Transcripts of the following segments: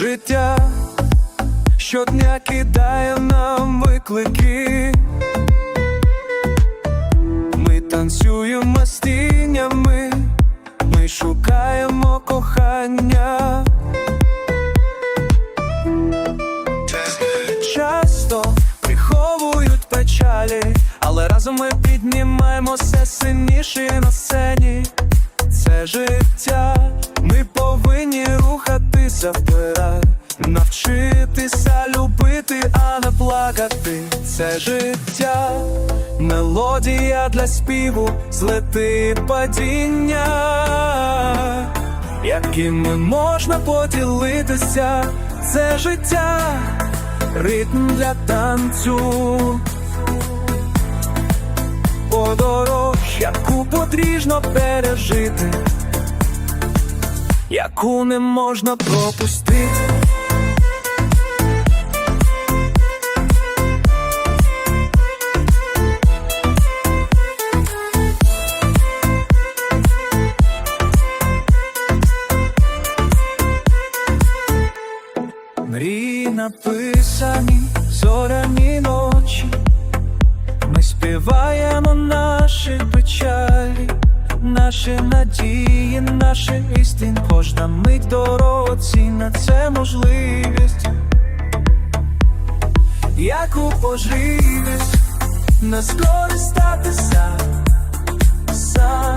життя щодня кидає нам виклики. Ми танцюємо з тінями, ми шукаємо кохання. Часто приховують печалі, але разом ми піднімаємося сильніше на сцені. Це життя, повинні рухатися вперед, навчитися любити, а не плакати. Це життя, мелодія для співу, злети падіння, якими можна поділитися. Це життя, ритм для танцю. Подорож, яку потрібно пережити, яку не можна пропустити. Мрії написані зоряні ночі. Ми співаємо наші печалі, наші надії, наші істин. Кожна мить дорогоцінна це можливість, яку поживість не скористатися сам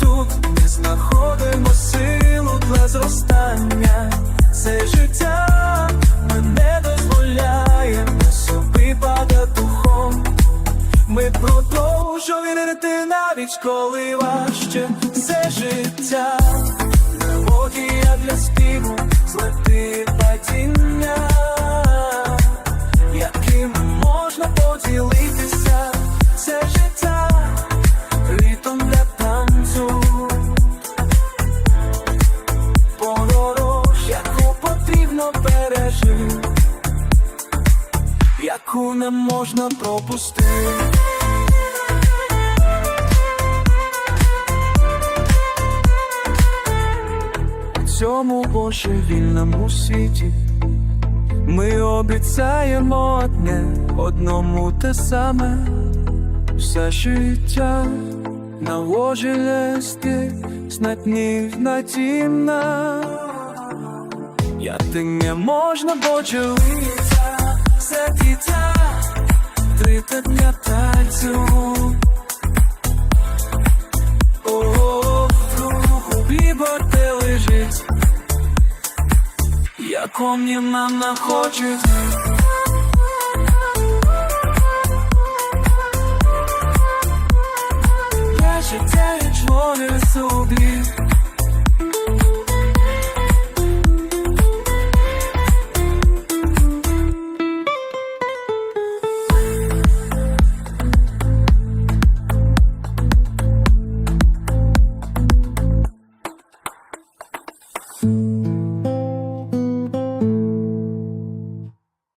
тут не знаходимо навіть коли важче це життя, мелодія для співу, злети падіння, яким можна поділитися, це життя, ритм для танцю, подорож, яку потрібно пережити яку не можна пропустити. Цьому божевільному світі ми обіцяємо одне одному те саме, все життя на ложі листи, знатнів надійна. Я ти не можна поділитися, це дитя, трите для танцю. Я мама і